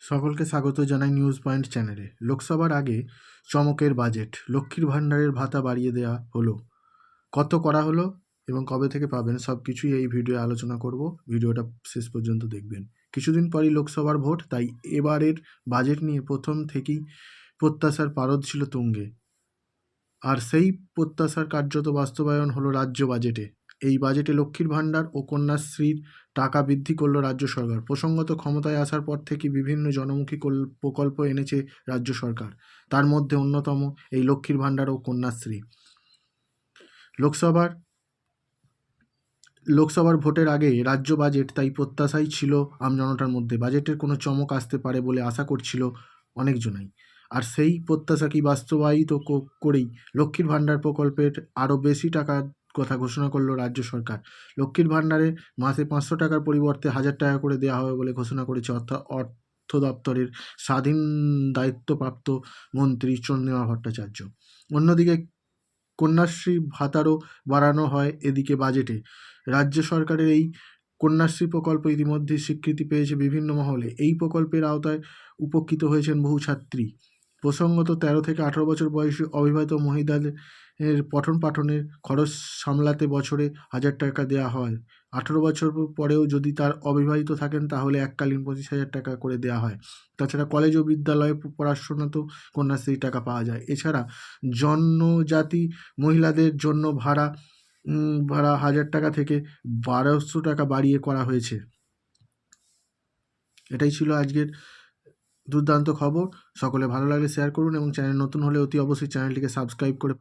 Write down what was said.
সকলকে স্বাগত জানাই নিউজ পয়েন্ট চ্যানেলে। লোকসভার আগে চমকের বাজেট, লক্ষ্মীর ভাণ্ডারের ভাতা বাড়িয়ে দেওয়া হলো। কত করা হলো এবং কবে থেকে পাবেন সব কিছুই এই ভিডিও আলোচনা করব। ভিডিওটা শেষ পর্যন্ত দেখবেন। কিছুদিন পরই লোকসভার ভোট, তাই এবারের বাজেট নিয়ে প্রথম থেকেই প্রত্যাশার পারদ ছিল তুঙ্গে। আর সেই প্রত্যাশার কার্যত বাস্তবায়ন হলো রাজ্য বাজেটে। এই বাজেটে লক্ষ্মীর ভাণ্ডার ও কন্যাশ্রীর টাকা বৃদ্ধি করল রাজ্য সরকার। প্রসঙ্গত, ক্ষমতায় আসার পর থেকে বিভিন্ন জনমুখী কল- প্রকল্প এনেছে রাজ্য সরকার। তার মধ্যে অন্যতম এই লক্ষ্মীর ভাণ্ডার ও কন্যাশ্রী। লোকসভার লোকসভার ভোটের আগে রাজ্য বাজেট তাই প্রত্যাশাই ছিল আমজনতার মধ্যে। বাজেটের কোনো চমক আসতে পারে বলে আশা করছিল অনেকজনাই। আর সেই প্রত্যাশা কি বাস্তবায়িত করেই লক্ষ্মীর ভাণ্ডার প্রকল্পের আরও বেশি টাকার কথা ঘোষণা করল রাজ্য সরকার। লক্ষ্মীর ভাণ্ডারে মাসে পাঁচশো টাকার পরিবর্তে হাজার টাকা করে দেওয়া হবে বলে ঘোষণা করেছে অর্থ অর্থ দপ্তরের স্বাধীন দায়িত্বপ্রাপ্ত মন্ত্রী চন্দ্রিমা ভট্টাচার্য। অন্যদিকে কন্যাশ্রী ভাতারও বাড়ানো হয় এদিকে বাজেটে। রাজ্য সরকারের এই কন্যাশ্রী প্রকল্প ইতিমধ্যে স্বীকৃতি পেয়েছে বিভিন্ন মহলে। এই প্রকল্পের আওতায় উপকৃত হয়েছেন বহু ছাত্রী। প্রসঙ্গত, তেরো থেকে আঠারো বছর বয়সী অবিবাহিত মহিলাদের পঠন পাঠনের খরচ সামলাতে বছরে হাজার টাকা দেওয়া হয়। আঠারো বছর পরেও যদি তার অবিবাহিত থাকেন, তাহলে এককালীন পঁচিশ হাজার টাকা করে দেওয়া হয়। তাছাড়া কলেজ ও বিদ্যালয়ে পড়াশোনাতেও কন্যাশ্রী টাকা পাওয়া যায়। এছাড়া জন্মজাতি মহিলাদের জন্য ভাড়া ভাড়া হাজার টাকা থেকে বারোশো টাকা বাড়িয়ে করা হয়েছে। এটাই ছিল আজকের দুর্দান্ত খবর। সকলে ভালো লাগলে শেয়ার করুন এবং চ্যানেল নতুন হলে অতি অবশ্যই চ্যানেলটিকে সাবস্ক্রাইব করে